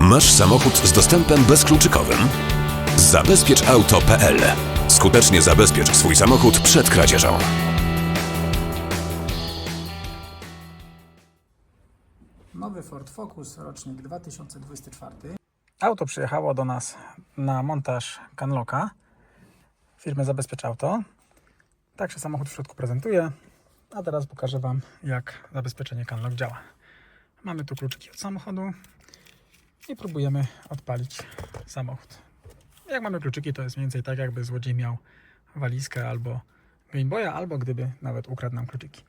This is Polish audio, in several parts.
Masz samochód z dostępem bezkluczykowym? Zabezpieczauto.pl Skutecznie zabezpiecz swój samochód przed kradzieżą. Nowy Ford Focus, rocznik 2024. Auto przyjechało do nas na montaż Canlocka firmy Zabezpiecz Auto. Tak się samochód w środku prezentuje. A teraz pokażę Wam, jak zabezpieczenie Canlock działa. Mamy tu kluczyki od samochodu i próbujemy odpalić samochód. Jak mamy kluczyki, to jest mniej więcej tak, jakby złodziej miał walizkę albo Game Boya, albo gdyby nawet ukradł nam kluczyki.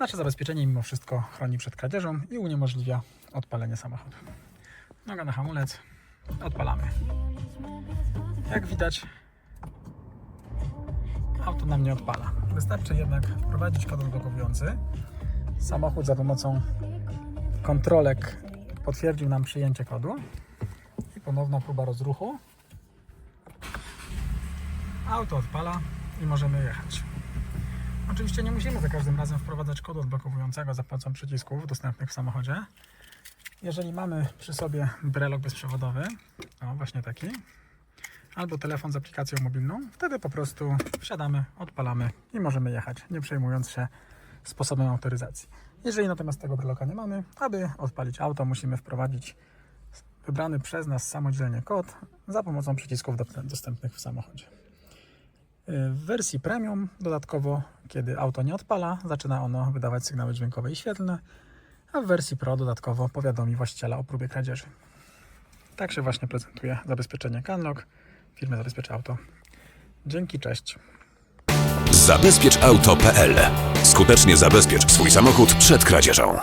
Nasze zabezpieczenie mimo wszystko chroni przed kradzieżą i uniemożliwia odpalenie samochodu. Noga na hamulec, odpalamy. Jak widać, auto nam nie odpala. Wystarczy jednak wprowadzić kod odblokowujący. Samochód za pomocą kontrolek potwierdził nam przyjęcie kodu. I ponowna próba rozruchu. Auto odpala i możemy jechać. Oczywiście nie musimy za każdym razem wprowadzać kodu odblokowującego za pomocą przycisków dostępnych w samochodzie. Jeżeli mamy przy sobie brelok bezprzewodowy, o właśnie taki, albo telefon z aplikacją mobilną, wtedy po prostu wsiadamy, odpalamy i możemy jechać, nie przejmując się sposobem autoryzacji. Jeżeli natomiast tego breloka nie mamy, aby odpalić auto, musimy wprowadzić wybrany przez nas samodzielnie kod za pomocą przycisków do- dostępnych w samochodzie. W wersji premium dodatkowo, kiedy auto nie odpala, zaczyna ono wydawać sygnały dźwiękowe i świetlne, a w wersji Pro dodatkowo powiadomi właściciela o próbie kradzieży. Tak się właśnie prezentuje zabezpieczenie Canlock firmy Zabezpiecz Auto. Dzięki, cześć. Zabezpieczauto.pl Skutecznie zabezpiecz swój samochód przed kradzieżą.